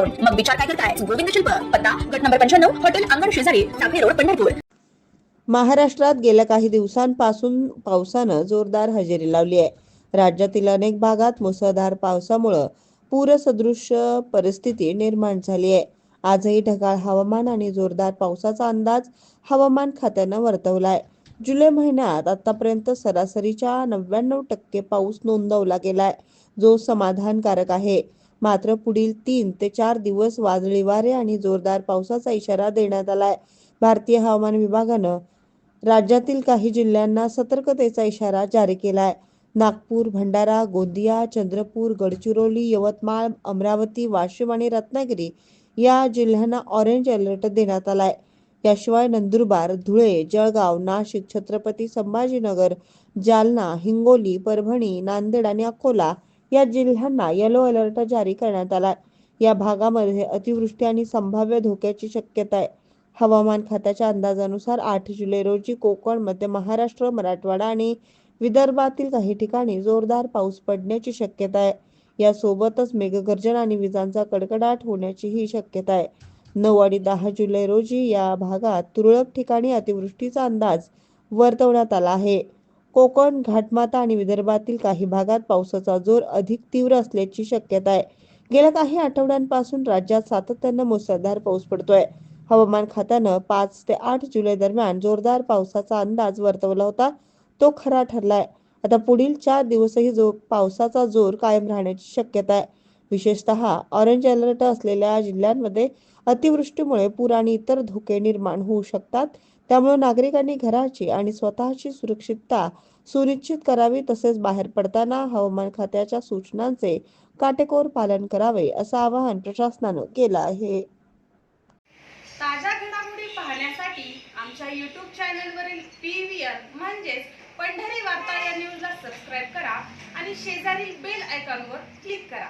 मग विचार काय करताय? गोविंद शिल्प पत्ता गट नंबर पंच्याण्णव हॉटेल अंगण शेजारी टाकळी रोड पंढरपूर. महाराष्ट्रात गेल्या काही दिवसांपासून पावसानं जोरदार हजेरी लावली आहे. राज्यातील अनेक भागात मुसळधार पावसामुळं पूरसदृश परिस्थिती निर्माण झाली आहे. आजही ढगाळ हवामान आणि जोरदार पावसाचा अंदाज हवामान खात्यानं वर्तवलाय जुलै महिन्यात आतापर्यंत सरासरीच्या नव्याण्णव टक्के पाऊस नोंदवला गेलाय जो समाधानकारक आहे. मात्र पुढील तीन ते चार दिवस वादळी वारे आणि जोरदार पावसाचा इशारा देण्यात आलाय. भारतीय हवामान विभागानं राज्यातील काही जिल्ह्यांना सतर्कतेचा इशारा जारी केलाय. नागपूर भंडारा गोंदिया चंद्रपूर गडचिरोली यवतमाळ अमरावती वाशिम आणि रत्नागिरी या जिल्ह्यांना ऑरेंज अलर्ट देण्यात आलाय. याशिवाय नंदुरबार धुळे जळगाव नाशिक छत्रपती संभाजीनगर जालना हिंगोली परभणी नांदेड आणि अकोला या जिल्ह्यांना येलो अलर्ट जारी करण्यात आला. या भागामध्ये अतिवृष्टी आणि संभाव्य धोक्याची शक्यता आहे. हवामान खात्याच्या अंदाजानुसार आठ जुलै रोजी कोकण मध्य महाराष्ट्र मराठवाडा आणि विदर्भातील काही ठिकाणी जोरदार पाऊस पडण्याची शक्यता आहे. यासोबतच मेघगर्जना आणि विजांचा कडकडाट होण्याचीही शक्यता आहे. नऊ आणि दहा जुलै रोजी या भागात तुरळक ठिकाणी अतिवृष्टीचा अंदाज वर्तवण्यात आला आहे. कोकण घाटमाता आणि विदर्भातील काही भागात पावसाचा जोर अधिक तीव्र असल्याची शक्यता आहे. गेल्या काही आठवड्यांपासून राज्यात सातत्यानं मुसळधार पाऊस पडतोय. हवामान खात्यानं पाच ते आठ जुलै दरम्यान जोरदार पावसाचा अंदाज वर्तवला होता. तो खरा ठरलाय. आता पुढील चार दिवसही जो पावसाचा जोर कायम राहण्याची शक्यता आहे. विशेषत ऑरेंज अलर्ट असलेल्या जिल्ह्यांमध्ये अतिवृष्टीमुळे पूर आणि इतर धोके निर्माण होऊ शकतात. त्यामुळे नागरिकांनी घराची आणि स्वतःची सुरक्षितता सुनिश्चित करावी तसेच बाहेर पडताना हवामान खात्याच्या सूचनांचे काटेकोर पालन करावे असं आवाहन प्रशासनानं केलं आहे. ताज्या घडामोडी पाहण्यासाठी आमच्या यूट्यूब चॅनलवरील पी व्ही आर म्हणजेच पंढरी वार्ता या न्यूजला सबस्क्राईब करा आणि शेजारील बेल आयकॉनवर क्लिक करा.